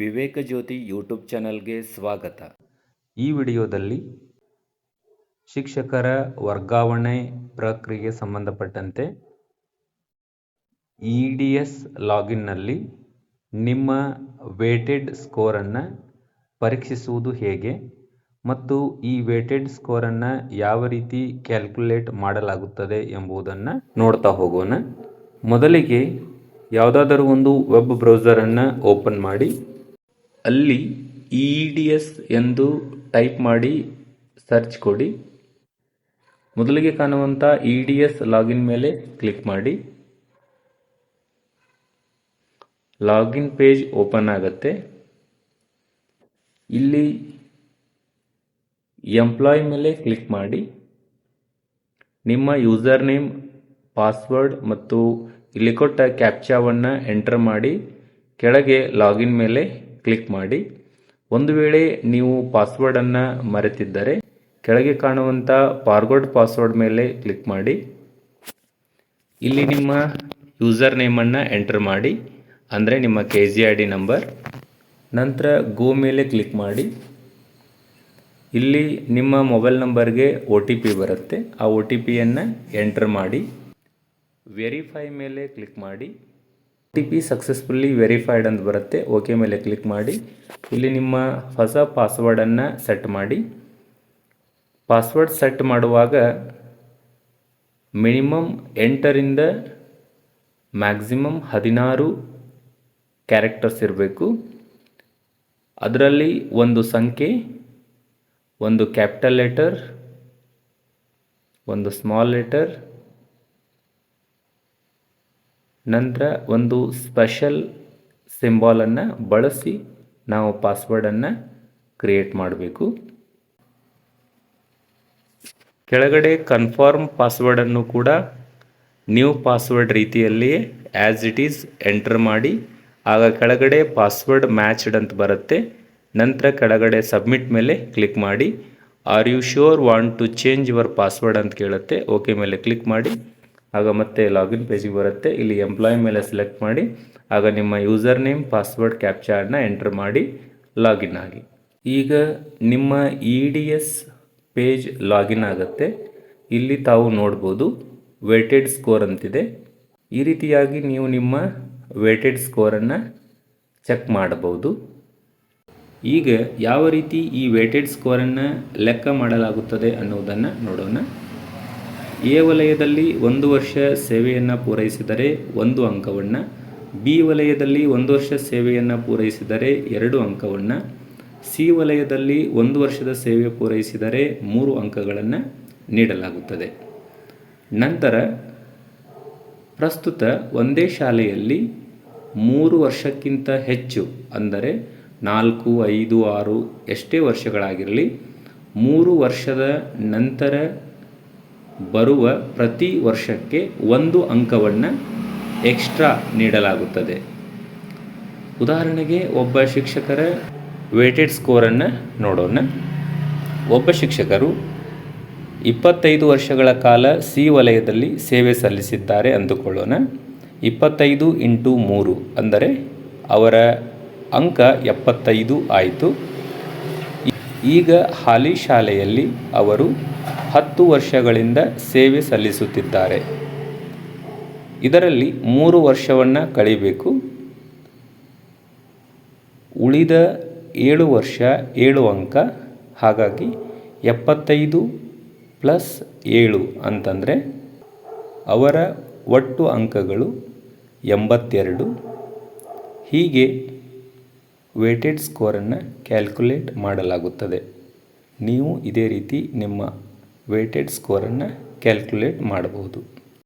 ವಿವೇಕ ಜ್ಯೋತಿ YouTube ಚಾನಲ್ಗೆ ಸ್ವಾಗತ. ಈ ವಿಡಿಯೋದಲ್ಲಿ ಶಿಕ್ಷಕರ ವರ್ಗಾವಣೆ ಪ್ರಕ್ರಿಯೆಗೆ ಸಂಬಂಧಪಟ್ಟಂತೆ ಇ ಡಿ ಎಸ್ ಲಾಗಿನ್ನಲ್ಲಿ ನಿಮ್ಮ ವೇಟೆಡ್ ಸ್ಕೋರನ್ನು ಪರೀಕ್ಷಿಸುವುದು ಹೇಗೆ ಮತ್ತು ಈ ವೇಟೆಡ್ ಸ್ಕೋರನ್ನು ಯಾವ ರೀತಿ ಕ್ಯಾಲ್ಕುಲೇಟ್ ಮಾಡಲಾಗುತ್ತದೆ ಎಂಬುದನ್ನು ನೋಡ್ತಾ ಹೋಗೋಣ. ಮೊದಲಿಗೆ ಯಾವುದಾದರೂ ಒಂದು ವೆಬ್ ಬ್ರೌಸರನ್ನು ಓಪನ್ ಮಾಡಿ ಅಲ್ಲಿ ಇ ಡಿ ಎಸ್ ಎಂದು ಟೈಪ್ ಮಾಡಿ ಸರ್ಚ್ ಕೊಡಿ. ಮೊದಲಿಗೆ ಕಾಣುವಂಥ ಇ ಡಿ ಎಸ್ ಲಾಗಿನ್ ಮೇಲೆ ಕ್ಲಿಕ್ ಮಾಡಿ. ಲಾಗಿನ್ ಪೇಜ್ ಓಪನ್ ಆಗುತ್ತೆ. ಇಲ್ಲಿ ಎಂಪ್ಲಾಯ್ ಮೇಲೆ ಕ್ಲಿಕ್ ಮಾಡಿ. ನಿಮ್ಮ ಯೂಸರ್ ನೇಮ್ ಪಾಸ್ವರ್ಡ್ ಮತ್ತು ಇಲ್ಲಿ ಕೊಟ್ಟ ಕ್ಯಾಪ್ಚಾವನ್ನು ಎಂಟರ್ ಮಾಡಿ. ಕೆಳಗೆ ಲಾಗಿನ್ ಮೇಲೆ ಕ್ಲಿಕ್ ಮಾಡಿ. ಒಂದು ವೇಳೆ ನೀವು ಪಾಸ್ವರ್ಡನ್ನು ಮರೆತಿದ್ದರೆ ಕೆಳಗೆ ಕಾಣುವಂಥ ಫಾರ್ವರ್ಡ್ ಪಾಸ್ವರ್ಡ್ ಮೇಲೆ ಕ್ಲಿಕ್ ಮಾಡಿ. ಇಲ್ಲಿ ನಿಮ್ಮ ಯೂಸರ್ ನೇಮನ್ನು ಎಂಟರ್ ಮಾಡಿ. ಅಂದರೆ ನಿಮ್ಮ K G I D number ನಂತರ ಗೋ ಮೇಲೆ ಕ್ಲಿಕ್ ಮಾಡಿ. ಇಲ್ಲಿ ನಿಮ್ಮ ಮೊಬೈಲ್ ನಂಬರ್ಗೆ ಒ ಟಿ ಪಿ ಬರುತ್ತೆ. ಆ ಒ ಟಿ ಪಿಯನ್ನು ಎಂಟರ್ ಮಾಡಿ. ವೆರಿಫೈ ಮೇಲೆ ಕ್ಲಿಕ್ ಮಾಡಿ. ಟಿ ಪಿ ಸಕ್ಸಸ್ಫುಲ್ಲಿ ವೆರಿಫೈಡ್ ಅಂತ ಬರುತ್ತೆ. ಓಕೆ ಮೇಲೆ ಕ್ಲಿಕ್ ಮಾಡಿ. ಇಲ್ಲಿ ನಿಮ್ಮ ಹೊಸ ಪಾಸ್ವರ್ಡನ್ನು ಸೆಟ್ ಮಾಡಿ. ಪಾಸ್ವರ್ಡ್ ಸೆಟ್ ಮಾಡುವಾಗ ಮಿನಿಮಮ್ ಎಂಟರಿಂದ ಮ್ಯಾಕ್ಸಿಮಮ್ ಹದಿನಾರು ಕ್ಯಾರೆಕ್ಟರ್ಸ್ ಇರಬೇಕು. ಅದರಲ್ಲಿ ಒಂದು ಸಂಖ್ಯೆ, ಒಂದು ಕ್ಯಾಪಿಟಲ್ ಲೆಟರ್ ಒಂದು ಸ್ಮಾಲ್ ಲೆಟರ್ ನಂತರ ಒಂದು ಸ್ಪೆಷಲ್ ಸಿಂಬಾಲನ್ನು ಬಳಸಿ ನಾವು ಪಾಸ್ವರ್ಡನ್ನು ಕ್ರಿಯೇಟ್ ಮಾಡಬೇಕು. ಕೆಳಗಡೆ ಕನ್ಫರ್ಮ್ ಪಾಸ್ವರ್ಡನ್ನು ಕೂಡ ನ್ಯೂ ಪಾಸ್ವರ್ಡ್ ರೀತಿಯಲ್ಲಿಯೇ ಆ್ಯಸ್ ಇಟ್ ಈಸ್ ಎಂಟರ್ ಮಾಡಿ, ಆಗ ಕೆಳಗಡೆ ಪಾಸ್ವರ್ಡ್ ಮ್ಯಾಚ್ಡ್ ಅಂತ ಬರುತ್ತೆ. ನಂತರ ಕೆಳಗಡೆ ಸಬ್ಮಿಟ್ ಮೇಲೆ ಕ್ಲಿಕ್ ಮಾಡಿ are you sure want to change your password ಅಂತ ಕೇಳುತ್ತೆ. ಓಕೆ ಮೇಲೆ ಕ್ಲಿಕ್ ಮಾಡಿ. ಆಗ ಮತ್ತೆ ಲಾಗಿನ್ ಪೇಜಿಗೆ ಬರುತ್ತೆ. ಇಲ್ಲಿ ಎಂಪ್ಲಾಯ್ ಮೇಲೆ ಸೆಲೆಕ್ಟ್ ಮಾಡಿ, ಆಗ ನಿಮ್ಮ ಯೂಸರ್ ನೇಮ್ ಪಾಸ್ವರ್ಡ್ ಕ್ಯಾಪ್ಚರ್ನ ಎಂಟರ್ ಮಾಡಿ ಲಾಗಿನ್ ಆಗಿ. ಈಗ ನಿಮ್ಮ E D S page login ಆಗುತ್ತೆ. ಇಲ್ಲಿ ತಾವು ನೋಡ್ಬೋದು ವೇಟೆಡ್ ಸ್ಕೋರ್ ಅಂತಿದೆ. ಈ ರೀತಿಯಾಗಿ ನೀವು ನಿಮ್ಮ ವೇಟೆಡ್ ಸ್ಕೋರನ್ನು ಚೆಕ್ ಮಾಡಬಹುದು. ಈಗ ಯಾವ ರೀತಿ ಈ ವೇಟೆಡ್ ಸ್ಕೋರನ್ನು ಲೆಕ್ಕ ಮಾಡಲಾಗುತ್ತದೆ ಅನ್ನುವುದನ್ನು ನೋಡೋಣ. ಎ ವಲಯದಲ್ಲಿ ಒಂದು ವರ್ಷ ಸೇವೆಯನ್ನು ಪೂರೈಸಿದರೆ ಒಂದು ಅಂಕವನ್ನು, ಬಿ ವಲಯದಲ್ಲಿ ಒಂದು ವರ್ಷ ಸೇವೆಯನ್ನು ಪೂರೈಸಿದರೆ ಎರಡು ಅಂಕವನ್ನು, ಸಿ ವಲಯದಲ್ಲಿ ಒಂದು ವರ್ಷದ ಸೇವೆ ಪೂರೈಸಿದರೆ ಮೂರು ಅಂಕಗಳನ್ನು ನೀಡಲಾಗುತ್ತದೆ. ನಂತರ ಪ್ರಸ್ತುತ ಒಂದೇ ಶಾಲೆಯಲ್ಲಿ ಮೂರು ವರ್ಷಕ್ಕಿಂತ ಹೆಚ್ಚು, ಅಂದರೆ ನಾಲ್ಕು, ಐದು, ಆರು, ಎಷ್ಟೇ ವರ್ಷಗಳಾಗಿರಲಿ, ಮೂರು ವರ್ಷದ ನಂತರ ಬರುವ ಪ್ರತಿ ವರ್ಷಕ್ಕೆ ಒಂದು ಅಂಕವನ್ನು ಎಕ್ಸ್ಟ್ರಾ ನೀಡಲಾಗುತ್ತದೆ. ಉದಾಹರಣೆಗೆ ಒಬ್ಬ ಶಿಕ್ಷಕರ ವೇಟೆಡ್ ಸ್ಕೋರನ್ನು ನೋಡೋಣ. ಒಬ್ಬ ಶಿಕ್ಷಕರು ಇಪ್ಪತ್ತೈದು ವರ್ಷಗಳ ಕಾಲ ಸಿ ವಲಯದಲ್ಲಿ ಸೇವೆ ಸಲ್ಲಿಸಿದ್ದಾರೆ ಅಂದುಕೊಳ್ಳೋಣ. ಇಪ್ಪತ್ತೈದು ಇಂಟು ಮೂರು ಅಂದರೆ ಅವರ ಅಂಕ ಎಪ್ಪತ್ತೈದು ಆಯಿತು. ಈಗ ಹಾಲಿ ಶಾಲೆಯಲ್ಲಿ ಅವರು ಹತ್ತು ವರ್ಷಗಳಿಂದ ಸೇವೆ ಸಲ್ಲಿಸುತ್ತಿದ್ದಾರೆ. ಇದರಲ್ಲಿ ಮೂರು ವರ್ಷವನ್ನು ಕಳಿಬೇಕು. ಉಳಿದ ಏಳು ವರ್ಷ ಏಳು ಅಂಕ, ಹಾಗಾಗಿ ಎಪ್ಪತ್ತೈದು ಪ್ಲಸ್ ಏಳು ಅಂತಂದರೆ ಅವರ ಒಟ್ಟು ಅಂಕಗಳು ಎಂಬತ್ತೆರಡು. ಹೀಗೆ ವೇಟೆಡ್ ಸ್ಕೋರನ್ನು ಕ್ಯಾಲ್ಕುಲೇಟ್ ಮಾಡಲಾಗುತ್ತದೆ. ನೀವು ಇದೇ ರೀತಿ ನಿಮ್ಮ ವೇಟೆಡ್ ಸ್ಕೋರನ್ನು ಕ್ಯಾಲ್ಕುಲೇಟ್ ಮಾಡಬಹುದು